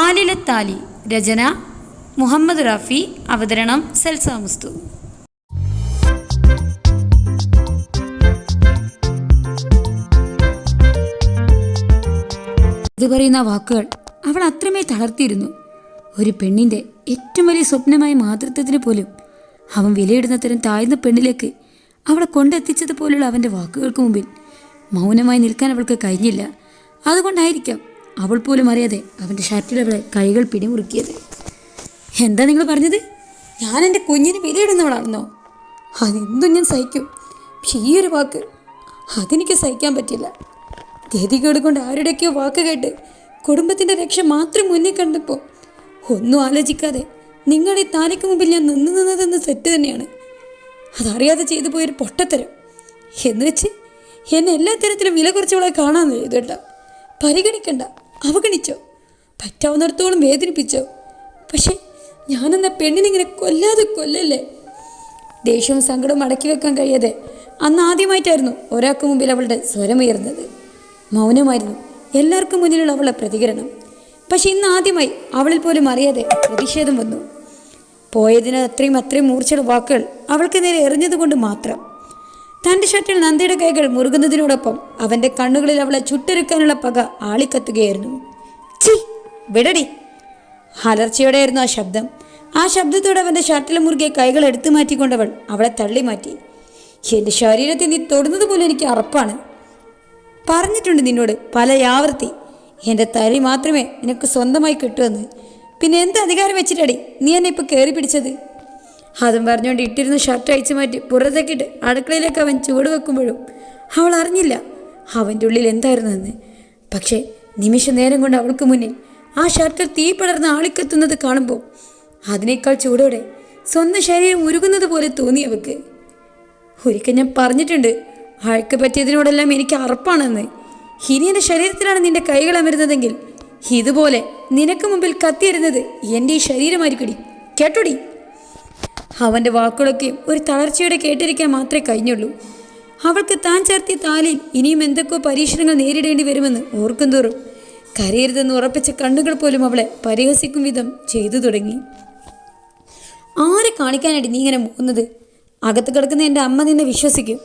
ആലിലത്താലി രചന മുഹമ്മദ് റാഫി അവതരണം സൽസ മുസ്തു. ഇത് പറയുന്ന വാക്കുകൾ അവൾ അത്രമേ തളർത്തിയിരുന്നു. ഒരു പെണ്ണിന്റെ ഏറ്റവും വലിയ സ്വപ്നമായ മാതൃത്വത്തിന് പോലും അവൻ വിലയിടുന്ന തരം താഴ്ന്ന പെണ്ണിലേക്ക് അവളെ കൊണ്ടെത്തിച്ചതുപോലുള്ള അവന്റെ വാക്കുകൾക്ക് മുമ്പിൽ മൗനമായി നിൽക്കാൻ അവൾക്ക് കഴിഞ്ഞില്ല. അതുകൊണ്ടായിരിക്കാം അവൾ പോലും അറിയാതെ അവന്റെ ഷർട്ടിൽ അവളെ കൈകൾ പിടിമുറുക്കിയത്. എന്താ നിങ്ങൾ പറഞ്ഞത്? ഞാൻ എന്റെ കുഞ്ഞിന് വിലയിടുന്നവളാണെന്നോ? അതെന്തും ഞാൻ സഹിക്കും. പക്ഷെ ഈ ഒരു വാക്ക് അതെനിക്ക് സഹിക്കാൻ പറ്റില്ല. ഗതികേട് കൊണ്ട് ആരുടെയൊക്കെയോ വാക്ക് കേട്ട് കുടുംബത്തിന്റെ രക്ഷ മാത്രം മുന്നിൽ കണ്ടപ്പോൾ ഒന്നും ആലോചിക്കാതെ നിങ്ങളീ താലിക്ക് മുമ്പിൽ ഞാൻ നിന്ന് നിന്നതെന്ന് തെറ്റ് തന്നെയാണ്. അതറിയാതെ ചെയ്തു പോയൊരു പൊട്ടത്തരം. എന്ന് വെച്ച് എന്നെ എല്ലാ തരത്തിലും വില കുറച്ചവളെ കാണാൻ കേട്ടോ പരിഗണിക്കണ്ട. അവഗണിച്ചോ. പറ്റാവുന്നിടത്തോളം വേദനിപ്പിച്ചോ. പക്ഷെ ഞാനെന്ന പെണ്ണിനിങ്ങനെ കൊല്ലാതെ കൊല്ലല്ലേ? ദേഷ്യവും സങ്കടവും അടക്കി വെക്കാൻ കഴിയാതെ അന്ന് ആദ്യമായിട്ടായിരുന്നു ഒരാൾക്ക് മുമ്പിൽ അവളുടെ സ്വരമുയർന്നത് മൗനമായിരുന്നു എല്ലാവർക്കും മുന്നിലുള്ള അവളുടെ പ്രതികരണം. പക്ഷെ ഇന്ന് ആദ്യമായി അവളിൽ പോലും അറിയാതെ പ്രതിഷേധം വന്നു. പോയതിന് അത്രയും അത്രയും മൂർച്ചയുടെ വാക്കുകൾ അവൾക്ക് നേരെ എറിഞ്ഞതുകൊണ്ട് മാത്രം. തന്റെ ഷർട്ടിൽ നന്ദിയുടെ കൈകൾ മുറുകുന്നതിനോടൊപ്പം അവന്റെ കണ്ണുകളിൽ അവളെ ചുട്ടെടുക്കാനുള്ള പക ആളിക്കത്തുകയായിരുന്നു. ചി വിടടി. അലർച്ചയോടെയായിരുന്നു ആ ശബ്ദം. ആ ശബ്ദത്തോടെ അവന്റെ ഷർട്ടിൽ മുറുകിയ കൈകൾ എടുത്തു മാറ്റിക്കൊണ്ടവൾ അവളെ തള്ളി മാറ്റി എന്റെ ശരീരത്തിൽ നീ തൊടുന്നത് പോലും എനിക്ക് അറപ്പാണ്. പറഞ്ഞിട്ടുണ്ട് നിന്നോട് പല ആവർത്തി എന്റെ തരി മാത്രമേ നിനക്ക് സ്വന്തമായി കിട്ടുമെന്ന് പിന്നെ എന്ത് അധികാരം വെച്ചിട്ടടി? നീ എന്നെ ഇപ്പോൾ കയറി പിടിച്ചത്? അതും പറഞ്ഞുകൊണ്ട് ഇട്ടിരുന്ന ഷർട്ട് അഴിച്ചു മാറ്റി പുറത്തേക്കിട്ട് അടുക്കളയിലേക്ക് അവൻ ചൂട് വെക്കുമ്പോഴും അവൾ അറിഞ്ഞില്ല അവന്റെ ഉള്ളിൽ എന്തായിരുന്നെന്ന്. പക്ഷേ നിമിഷ നേരം കൊണ്ട് അവൾക്ക് മുന്നിൽ ആ ഷർട്ടിൽ തീ പടർന്ന് ആളിക്കത്തുന്നത് കാണുമ്പോൾ അതിനേക്കാൾ ചൂടോടെ സ്വന്തം ശരീരം ഉരുകുന്നത് പോലെ തോന്നി അവൾക്ക്. ഒരിക്കൽ ഞാൻ പറഞ്ഞിട്ടുണ്ട് അഴക്ക് പറ്റിയതിനോടെല്ലാം എനിക്ക് അറപ്പാണെന്ന്. ഇനി എന്റെ ശരീരത്തിലാണ് നിന്റെ കൈകൾ അമരുന്നതെങ്കിൽ ഇതുപോലെ നിനക്ക് മുമ്പിൽ കത്തിയരുന്നത് എന്റെ ഈ ശരീരമായിരിക്കടി. കേട്ടോടി? അവന്റെ വാക്കുകളൊക്കെ ഒരു തളർച്ചയോടെ കേട്ടിരിക്കാൻ മാത്രമേ കഴിഞ്ഞുള്ളൂ. അവൾക്ക് താൻ ചേർത്തിയ താലിൽ ഇനിയും എന്തൊക്കെയോ പരീക്ഷണങ്ങൾ നേരിടേണ്ടി വരുമെന്ന് ഓർക്കും തോറും കരയരുതെന്ന് ഉറപ്പിച്ച കണ്ണുകൾ പോലും അവളെ പരിഹസിക്കും വിധം ചെയ്തു തുടങ്ങി. ആരെ കാണിക്കാനായിട്ട് നീ ഇങ്ങനെ പോകുന്നത് അകത്ത് കിടക്കുന്ന എന്റെ അമ്മ നിന്നെ വിശ്വസിക്കും.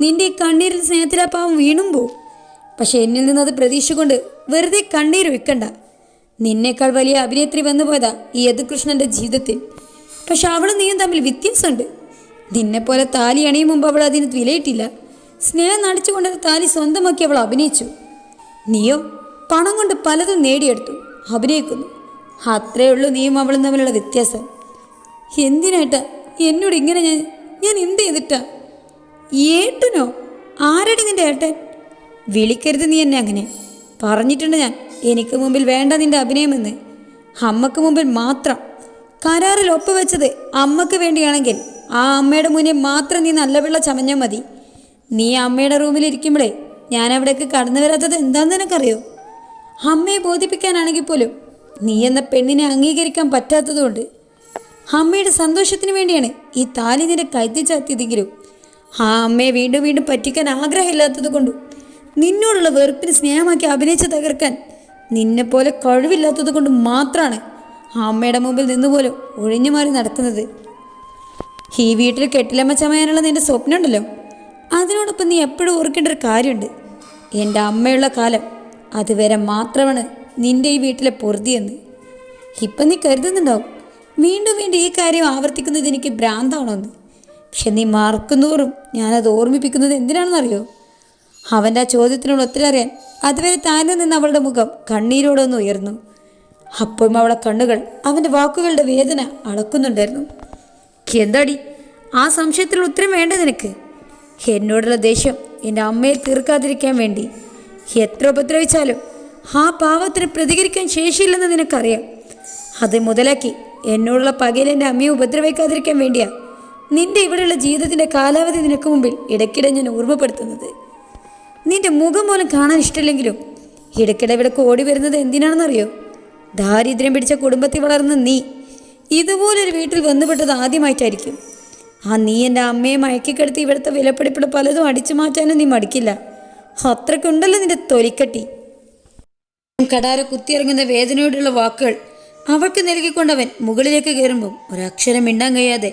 നിന്റെ കണ്ണീരിൽ സ്നേഹത്തിലാ പാവം വീണും പോവും പക്ഷെ എന്നിൽ നിന്നത് പ്രതീക്ഷ കൊണ്ട് വെറുതെ കണ്ണീർ വെക്കണ്ട നിന്നേക്കാൾ വലിയ അഭിനേത്രി വന്നു പോയതാ ഈ യദുകൃഷ്ണന്റെ ജീവിതത്തിൽ. പക്ഷെ അവളും നീയും തമ്മിൽ വ്യത്യാസമുണ്ട്. നിന്നെപ്പോലെ താലി അണിയും മുമ്പ് അവൾ അതിന് വിലയിട്ടില്ല. സ്നേഹം നടിച്ചുകൊണ്ടൊരു താലി സ്വന്തമാക്കി അവൾ അഭിനയിച്ചു. നീയോ പണം കൊണ്ട് പലതും നേടിയെടുത്തു. അഭിനയിക്കുന്നു. അത്രേ ഉള്ളൂ നീയും അവളും തമ്മിലുള്ള വ്യത്യാസം. എന്തിനായിട്ടാ എന്നോട് ഇങ്ങനെ ഞാൻ ഞാൻ എന്ത് ചെയ്തിട്ടാ? ഏട്ടനോ? ആരടി നിന്റെ ഏട്ടൻ? വിളിക്കരുത് നീ എന്നെ അങ്ങനെ. പറഞ്ഞിട്ടുണ്ട് ഞാൻ. എനിക്ക് മുമ്പിൽ വേണ്ട നിന്റെ അഭിനയമെന്ന്. അമ്മയ്ക്ക് മുമ്പിൽ മാത്രം. കരാറിൽ ഒപ്പുവെച്ചത് അമ്മയ്ക്ക് വേണ്ടിയാണെങ്കിൽ ആ അമ്മയുടെ മുന്നിൽ മാത്രം നീ നല്ല വെള്ള ചമഞ്ഞാൽ മതി. നീ അമ്മയുടെ റൂമിൽ ഇരിക്കുമ്പോഴേ ഞാൻ അവിടേക്ക് കടന്നു വരാത്തത് എന്താണെന്ന് നിനക്കറിയോ? അമ്മയെ ബോധിപ്പിക്കാനാണെങ്കിൽ പോലും നീ എന്ന പെണ്ണിനെ അംഗീകരിക്കാൻ പറ്റാത്തതുകൊണ്ട് അമ്മയുടെ സന്തോഷത്തിന് വേണ്ടിയാണ് ഈ താലി നിന്റെ കഴുത്തി ചാത്തിയതെങ്കിലും ആ അമ്മയെ വീണ്ടും വീണ്ടും പറ്റിക്കാൻ ആഗ്രഹമില്ലാത്തത് കൊണ്ടും നിന്നോടുള്ള വെറുപ്പിന് സ്നേഹമാക്കി അഭിനയിച്ച് തകർക്കാൻ നിന്നെപ്പോലെ കഴിവില്ലാത്തത് കൊണ്ട് മാത്രമാണ് അമ്മയുടെ മുമ്പിൽ നിന്നുപോലും ഒഴിഞ്ഞു മാറി നടക്കുന്നത് ഈ വീട്ടിൽ കെട്ടിലമ്മ ചമയാനുള്ള നിന്റെ സ്വപ്നമുണ്ടല്ലോ. അതിനോടൊപ്പം നീ എപ്പോഴും ഓർക്കേണ്ട ഒരു കാര്യമുണ്ട്. എന്റെ അമ്മയുള്ള കാലം അതുവരെ മാത്രമാണ് നിന്റെ ഈ വീട്ടിലെ പൊറുതിയെന്ന്. ഇപ്പം നീ കരുതുന്നുണ്ടാവും വീണ്ടും വീണ്ടും ഈ കാര്യം ആവർത്തിക്കുന്നത് എനിക്ക് ഭ്രാന്താണോന്ന്? പക്ഷെ നീ മറക്കുന്നോറും ഞാനത് ഓർമ്മിപ്പിക്കുന്നത് എന്തിനാണെന്നറിയോ? അവന്റെ ആ ചോദ്യത്തിനോട് ഒത്തിരി അറിയാൻ അതുവരെ താനെ നിന്ന് അവളുടെ മുഖം കണ്ണീരോടൊന്ന് ഉയർന്നു. അപ്പോഴും അവളെ കണ്ണുകൾ അവന്റെ വാക്കുകളുടെ വേദന അളക്കുന്നുണ്ടായിരുന്നു. എന്താടി? ആ സംശയത്തിൽ ഉത്തരം വേണ്ട നിനക്ക്. എന്നോടുള്ള ദേഷ്യം എന്റെ അമ്മയെ തീർക്കാതിരിക്കാൻ വേണ്ടി. എത്ര ഉപദ്രവിച്ചാലും ആ പാവത്തിന് പ്രതികരിക്കാൻ ശേഷിയില്ലെന്ന് നിനക്കറിയാം. അത് മുതലാക്കി എന്നോടുള്ള പകയിൽ എന്റെ അമ്മയെ ഉപദ്രവിക്കാതിരിക്കാൻ വേണ്ടിയാ നിന്റെ ഇവിടെയുള്ള ജീവിതത്തിന്റെ കാലാവധി നിനക്ക് മുമ്പിൽ ഇടയ്ക്കിടെ ഞാൻ ഓർമ്മപ്പെടുത്തുന്നത്. നിന്റെ മുഖം പോലും കാണാൻ ഇഷ്ടമില്ലെങ്കിലും ഇടയ്ക്കിടെ ഇവിടെ ഓടി വരുന്നത് എന്തിനാണെന്നറിയോ? ദാരിദ്ര്യം പിടിച്ച കുടുംബത്തിൽ വളർന്ന നീ ഇതുപോലൊരു വീട്ടിൽ വന്നുപെട്ടത് ആദ്യമായിട്ടായിരിക്കും. ആ നീ എന്റെ അമ്മയെ മയക്കിക്കെടുത്ത് ഇവിടുത്തെ വിലപ്പെടിപ്പിടെ പലതും അടിച്ചു മാറ്റാനും നീ മടിക്കില്ല. അത്രയ്ക്കുണ്ടല്ലോ നിന്റെ തൊലിക്കട്ടി. കടാര കുത്തിയിറങ്ങുന്ന വേദനയോടുള്ള വാക്കുകൾ അവൾക്ക് നൽകിക്കൊണ്ടവൻ മുകളിലേക്ക് കയറുമ്പോൾ ഒരക്ഷരം മിണ്ടാൻ കഴിയാതെ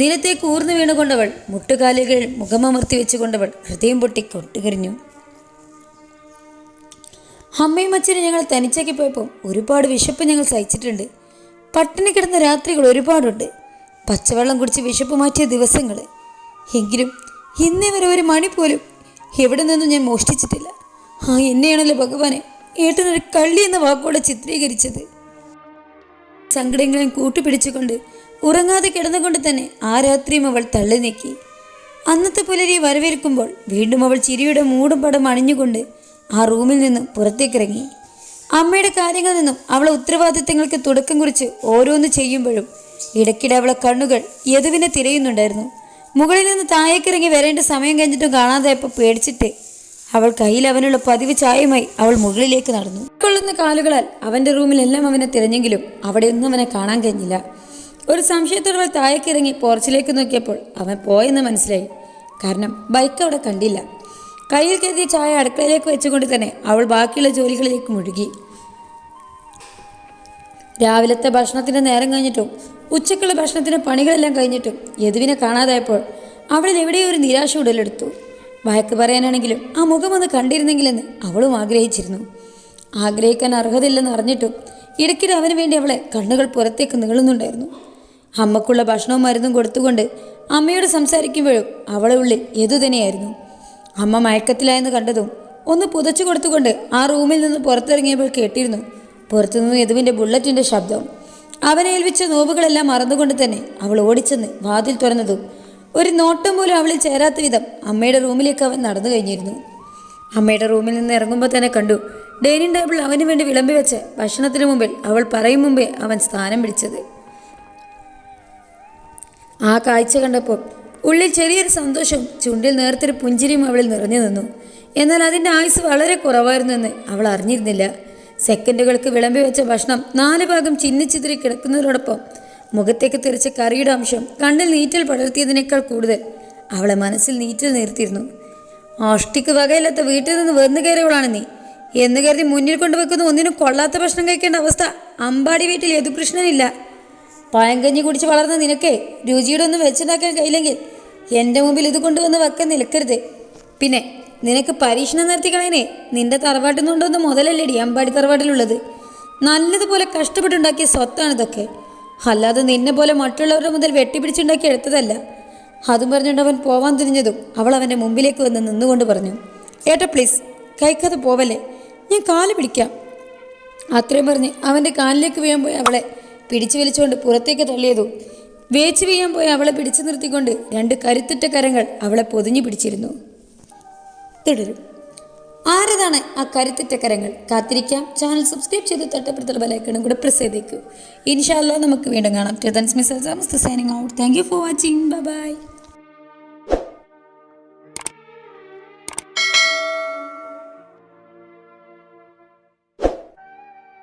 നിലത്തേക്ക് ഊർന്നു വീണുകൊണ്ടവൾ മുട്ടുകാലുകൾ മുഖമമർത്തി വെച്ചുകൊണ്ടവൾ ഹൃദയം പൊട്ടി കൊട്ടുകരിഞ്ഞു. അമ്മയും അച്ഛനും ഞങ്ങൾ തനിച്ചാക്കി പോയപ്പോൾ ഒരുപാട് വിശപ്പ് ഞങ്ങൾ സഹിച്ചിട്ടുണ്ട്. പട്ടിണി കിടന്ന രാത്രികൾ ഒരുപാടുണ്ട്. പച്ചവെള്ളം കുടിച്ച് വിശപ്പ് മാറ്റിയ ദിവസങ്ങൾ. എങ്കിലും ഇന്നേ വരെ ഒരു മണി പോലും എവിടെ നിന്നും ഞാൻ മോഷ്ടിച്ചിട്ടില്ല. ആ എന്നെയാണല്ലോ ഭഗവാനെ ഏട്ടനൊരു കള്ളി എന്ന വാക്കോടെ ചിത്രീകരിച്ചത്. സങ്കടങ്ങളെയും കൂട്ടുപിടിച്ചുകൊണ്ട് ഉറങ്ങാതെ കിടന്നുകൊണ്ട് തന്നെ ആ രാത്രിയും അവൾ തള്ളി നീക്കി അന്നത്തെ പുലരി വരവേൽക്കുമ്പോൾ വീണ്ടും അവൾ ചിരിയുടെ മൂടും പടം അണിഞ്ഞുകൊണ്ട് ആ റൂമിൽ നിന്നും പുറത്തേക്കിറങ്ങി. അമ്മയുടെ കാര്യങ്ങളിൽ നിന്നും അവളെ ഉത്തരവാദിത്തങ്ങൾക്ക് തുടക്കം കുറിച്ച് ഓരോന്ന് ചെയ്യുമ്പോഴും ഇടയ്ക്കിടെ അവളെ കണ്ണുകൾ യദുവിനെ തിരയുന്നുണ്ടായിരുന്നു. മുകളിൽ നിന്ന് താഴേക്കിറങ്ങി വരേണ്ട സമയം കഴിഞ്ഞിട്ടും കാണാതായപ്പോൾ പേടിച്ചിട്ട് അവൾ കയ്യിൽ അവനുള്ള പതിവ് ചായയുമായി അവൾ മുകളിലേക്ക് നടന്നു. കൊള്ളുന്ന കാലുകളാൽ അവന്റെ റൂമിലെല്ലാം അവനെ തിരഞ്ഞെങ്കിലും അവിടെയൊന്നും അവനെ കാണാൻ കഴിഞ്ഞില്ല. ഒരു സംശയത്തോടെ അവൾ താഴേക്കിറങ്ങി പോർച്ചിലേക്ക് നോക്കിയപ്പോൾ അവൻ പോയെന്ന് മനസ്സിലായി. കാരണം ബൈക്ക് അവിടെ കണ്ടില്ല. കയ്യിൽ കരുതിയ ചായ അടുക്കളയിലേക്ക് വെച്ചുകൊണ്ട് തന്നെ അവൾ ബാക്കിയുള്ള ജോലികളിലേക്ക് മുഴുകി. രാവിലത്തെ ഭക്ഷണത്തിന്റെ നേരം കഴിഞ്ഞിട്ടും ഉച്ചക്കുള്ള ഭക്ഷണത്തിന്റെ പണികളെല്ലാം കഴിഞ്ഞിട്ടും യദുവിനെ കാണാതായപ്പോൾ അവളിൽ എവിടെയോ ഒരു നിരാശ ഉടലെടുത്തു. വഴക്ക് പറയാനാണെങ്കിലും ആ മുഖം ഒന്ന് കണ്ടിരുന്നെങ്കിലെന്ന് അവളും ആഗ്രഹിച്ചിരുന്നു. ആഗ്രഹിക്കാൻ അർഹതയില്ലെന്ന് അറിഞ്ഞിട്ടും ഇടയ്ക്കിടെ അവന് വേണ്ടി അവളെ കണ്ണുകൾ പുറത്തേക്ക് നീളുന്നുണ്ടായിരുന്നു. അമ്മക്കുള്ള ഭക്ഷണവും മരുന്നും കൊടുത്തുകൊണ്ട് അമ്മയോട് സംസാരിക്കുമ്പോഴും അവളെ ഉള്ളിൽ യദു തന്നെയായിരുന്നു. അമ്മ മയക്കത്തിലായെന്ന് കണ്ടതും ഒന്ന് പുതച്ചു കൊടുത്തുകൊണ്ട് ആ റൂമിൽ നിന്ന് പുറത്തിറങ്ങിയപ്പോൾ കേട്ടിരുന്നു പുറത്തുനിന്ന് യദുവിന്റെ ബുള്ളറ്റിന്റെ ശബ്ദം. അവനെ ഏൽപ്പിച്ച നോവുകളെല്ലാം മറന്നുകൊണ്ട് തന്നെ അവൾ ഓടിച്ചെന്ന് വാതിൽ തുറന്നതും ഒരു നോട്ടം പോലും അവളിൽ ചേരാത്ത വിധം അമ്മയുടെ റൂമിലേക്ക് അവൻ നടന്നു കഴിഞ്ഞിരുന്നു. അമ്മയുടെ റൂമിൽ നിന്ന് ഇറങ്ങുമ്പോൾ തന്നെ കണ്ടു ഡൈനിങ് ടേബിൾ അവന് വേണ്ടി വിളമ്പി വെച്ച് ഭക്ഷണത്തിന് മുമ്പിൽ അവൾ പറയും മുമ്പേ അവൻ സ്ഥാനം പിടിച്ചത്. ആ കാഴ്ച കണ്ടപ്പോൾ ഉള്ളിൽ ചെറിയൊരു സന്തോഷവും ചുണ്ടിൽ നേർത്തൊരു പുഞ്ചിരിയും അവളിൽ നിറഞ്ഞു നിന്നു. എന്നാൽ അതിന്റെ ആയുസ് വളരെ കുറവായിരുന്നു എന്ന് അവൾ അറിഞ്ഞിരുന്നില്ല. സെക്കൻഡുകൾക്ക് വിളമ്പി വെച്ച ഭക്ഷണം നാല് ഭാഗം ചിന്നിച്ചിതിരി കിടക്കുന്നതിനോടൊപ്പം മുഖത്തേക്ക് തെറിച്ച കറിയുടെ അംശം കണ്ണിൽ നീറ്റൽ പടർത്തിയതിനേക്കാൾ കൂടുതൽ അവളെ മനസ്സിൽ നീറ്റൽ നിർത്തിയിരുന്നു ഓഷ്ടിക്ക് വകയില്ലാത്ത വീട്ടിൽ നിന്ന് വന്നു കയറിയവളാണ് നീ. എന്ന് കരുതി മുന്നിൽ കൊണ്ടുവെക്കുന്ന ഒന്നിനും കൊള്ളാത്ത ഭക്ഷണം കഴിക്കേണ്ട അവസ്ഥ അമ്പാടി വീട്ടിൽ യദുകൃഷ്ണനില്ല. കഞ്ഞി കുടിച്ച് വളർന്ന നിനക്കേ രുചിയുടെ ഒന്നും വെച്ചുണ്ടാക്കാൻ കഴിയില്ലെങ്കിൽ എന്റെ മുമ്പിൽ ഇത് കൊണ്ടുവന്ന് വെക്കാൻ നിൽക്കരുത്. പിന്നെ നിനക്ക് പരീക്ഷണം നടത്തി കളയനെ നിന്റെ തറവാട്ടിൽ നിന്നുണ്ടോന്ന് മുതലല്ലേടി അമ്പാടി തറവാട്ടിലുള്ളത്. നല്ലതുപോലെ കഷ്ടപ്പെട്ടുണ്ടാക്കിയ സ്വത്താണിതൊക്കെ. അല്ലാതെ നിന്നെ പോലെ മറ്റുള്ളവരുടെ മുതൽ വെട്ടിപ്പിടിച്ചുണ്ടാക്കി എടുത്തതല്ല. അതും പറഞ്ഞുകൊണ്ട് അവൻ പോവാൻ തിരിഞ്ഞതും അവൾ അവന്റെ മുമ്പിലേക്ക് വന്ന് നിന്നുകൊണ്ട് പറഞ്ഞു ഏട്ടാ പ്ലീസ് കൈക്കാതെ പോവല്ലേ? ഞാൻ കാൽ പിടിക്കാം. അത്രയും പറഞ്ഞ് അവന്റെ കാലിലേക്ക് വീഴാൻ പോയി അവളെ പിടിച്ചു വലിച്ചുകൊണ്ട് പുറത്തേക്ക് തള്ളിയതും വേച്ച് വീഴാൻ പോയി അവളെ പിടിച്ചു നിർത്തിക്കൊണ്ട് രണ്ട് കരുത്തിട്ട കരങ്ങൾ അവളെ പൊതിഞ്ഞു പിടിച്ചിരുന്നു. തുടരും. ആരതാണ് ആ കരുത്തിട്ട കരങ്ങൾ? കാത്തിരിക്കാം. ചാനൽ സബ്സ്ക്രൈബ് ചെയ്ത് തട്ടപ്പെടുത്തുള്ള ബലൈക്കണും കൂടെ പ്രസ് ചെയ്തേക്കൂ. ഇൻഷാല്ല നമുക്ക് വീണ്ടും കാണാം. ടെതൻസ് micelle signing out thank you for watching bye bye